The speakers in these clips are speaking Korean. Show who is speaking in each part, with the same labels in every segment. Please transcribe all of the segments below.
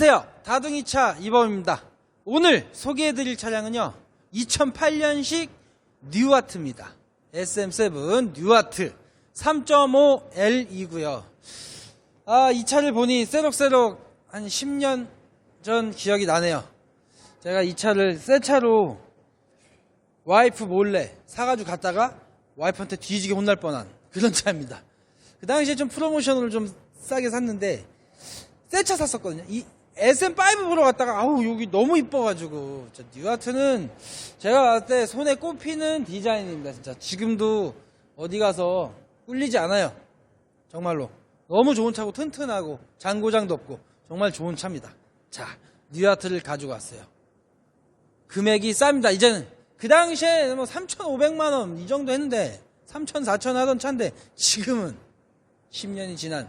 Speaker 1: 안녕하세요. 다둥이차 이범입니다. 오늘 소개해드릴 차량은요. 2008년식 뉴아트입니다. SM7 뉴아트 3.5L이고요. 아, 이 차를 보니 새록새록 한 10년 전 기억이 나네요. 제가 이 차를 새 차로 와이프 몰래 사가지고 갔다가 와이프한테 뒤지게 혼날 뻔한 그런 차입니다. 그 당시에 좀 프로모션으로 좀 싸게 샀는데 새 차 샀었거든요. 이 SM5 보러 갔다가 아우 여기 너무 이뻐가지고 진짜 뉴아트는 제가 봤을 때 손에 꼽히는 디자인입니다. 진짜 지금도 어디 가서 꿀리지 않아요. 정말로 너무 좋은 차고 튼튼하고 장고장도 없고 정말 좋은 차입니다. 자 뉴아트를 가지고 왔어요. 금액이 쌉니다. 이제는 그 당시에 뭐 3,500만 원 이 정도 했는데 3,000, 4,000 하던 차인데 지금은 10년이 지난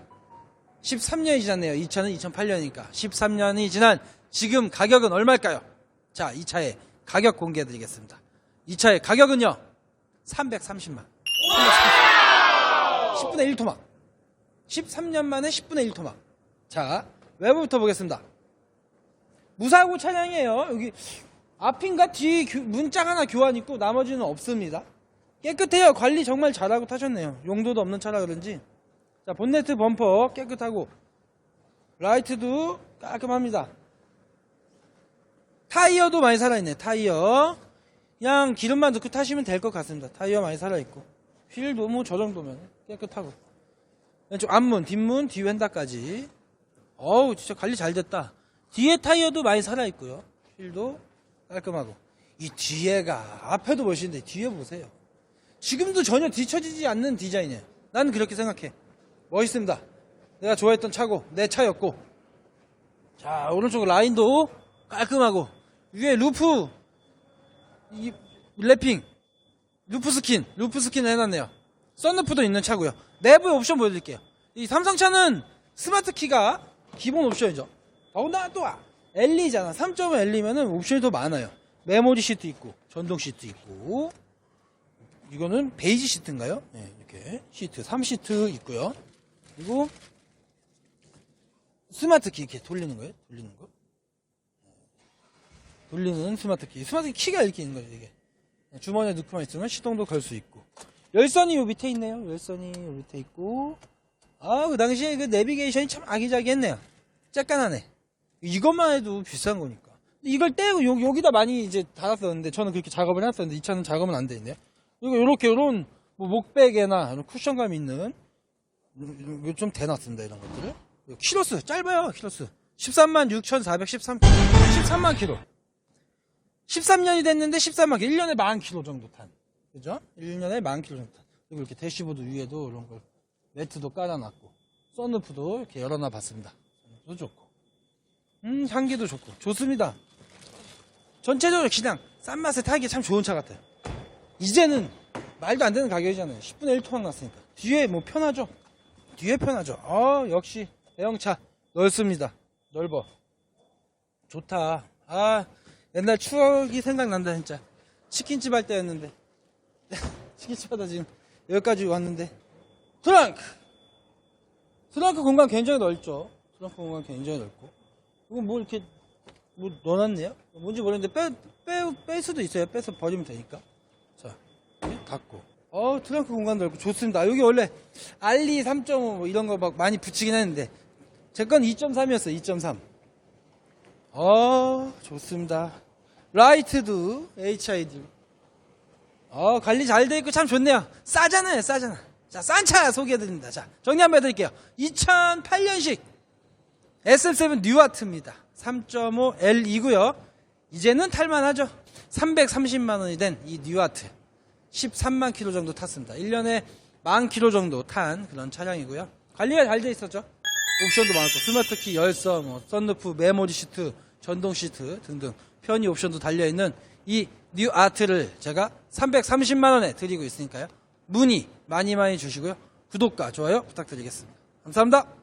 Speaker 1: 13년이 지났네요. 2000은 2008년이니까 13년이 지난 지금 가격은 얼마일까요? 자, 이 차의 가격 공개해 드리겠습니다. 이 차의 가격은요. 330만. 10분의 1 토막. 13년 만에 10분의 1 토막. 자, 외부부터 보겠습니다. 무사고 차량이에요. 여기 앞인가 뒤 교- 문짝 하나 교환 있고 나머지는 없습니다. 깨끗해요. 관리 정말 잘하고 타셨네요. 용도도 없는 차라 그런지. 자, 본네트 범퍼 깨끗하고 라이트도 깔끔합니다. 타이어도 많이 살아있네. 타이어. 그냥 기름만 넣고 타시면 될 것 같습니다. 타이어 많이 살아있고. 휠도 뭐저 정도면 깨끗하고. 왼쪽 앞문, 뒷문, 뒤 휀다까지. 어우, 진짜 관리 잘 됐다. 뒤에 타이어도 많이 살아있고요. 휠도 깔끔하고. 이 뒤에가, 앞에도 멋있는데 뒤에 보세요. 지금도 전혀 뒤처지지 않는 디자인이에요. 나는 그렇게 생각해. 멋있습니다. 내가 좋아했던 차고, 내 차였고. 자, 오른쪽 라인도 깔끔하고, 위에 루프, 이, 랩핑, 루프 스킨, 루프 스킨 해놨네요. 썬루프도 있는 차고요. 내부의 옵션 보여드릴게요. 이 삼성차는 스마트 키가 기본 옵션이죠. 더군다나 또 L이잖아. 3.5 L이면은 옵션이 더 많아요. 메모리 시트 있고, 전동 시트 있고, 이거는 베이지 시트인가요? 네, 이렇게 시트 3시트 있고요. 그리고 스마트 키 이렇게 돌리는 거예요. 돌리는 거. 돌리는 스마트 키. 스마트 키 키가 이렇게 있는 거죠, 이게. 주머니에 넣고만 있으면 시동도 걸 수 있고. 열선이 요 밑에 있네요. 열선이 요 밑에 있고. 아, 그 당시에 그 내비게이션이 참 아기자기했네요. 쬐깐하네. 이것만 해도 비싼 거니까. 이걸 떼고 요, 여기다 많이 이제 달았었는데 저는 그렇게 작업을 해놨었는데 이 차는 작업은 안 돼 있네요. 이거 요렇게 요런 뭐 목베개나 쿠션감 있는 요- 좀 대놨습니다 이런 것들을. 요 키로수 짧아요 키로수. 13만 6,413 13만 키로. 13년이 됐는데 13만 킬로. 1년에 만 킬로 정도 탄. 그죠? 1년에 만 킬로 정도 탄. 그리고 이렇게 대시보드 위에도 이런 걸 매트도 깔아놨고 썬루프도 이렇게 열어놔 봤습니다. 썬루프도 좋고. 음 향기도 좋고 좋습니다. 전체적으로 그냥 싼 맛에 타기 참 좋은 차 같아요. 이제는 말도 안 되는 가격이잖아요. 10분의 1 토막 났으니까. 뒤에 뭐 편하죠? 뒤에 편하죠. 어, 역시 대형차 넓습니다. 넓어. 좋다. 아, 옛날 추억이 생각난다, 진짜. 치킨집 할 때였는데. 치킨집 하다 지금 여기까지 왔는데. 트렁크! 트렁크 공간 굉장히 넓죠. 트렁크 공간 굉장히 넓고. 이거 뭐 이렇게, 뭐 넣어놨네요? 뭔지 모르겠는데 빼, 빼, 뺄 수도 있어요. 빼서 버리면 되니까. 자, 닫고. 어, 트렁크 공간 넓고 좋습니다. 여기 원래 알리 3.5뭐 이런 거 막 많이 붙이긴 했는데 제 건 2.3이었어요. 2.3. 어, 좋습니다. 라이트도 HID. 어, 관리 잘 돼 있고 참 좋네요. 싸잖아요, 싸잖아. 자, 싼 차 소개해드립니다. 자, 정리 한번 해드릴게요. 2008년식 SM7 뉴아트입니다. 3.5L이고요. 이제는 탈만하죠. 330만 원이 된 이 뉴아트. 13만 킬로 정도 탔습니다. 1년에 만 킬로 정도 탄 그런 차량이고요. 관리가 잘 돼 있었죠. 옵션도 많고 스마트 키 열선, 뭐 썬루프, 메모리 시트, 전동 시트 등등 편의 옵션도 달려 있는 이 뉴 아트를 제가 330만 원에 드리고 있으니까요. 문의 많이 많이 주시고요. 구독과 좋아요 부탁드리겠습니다. 감사합니다.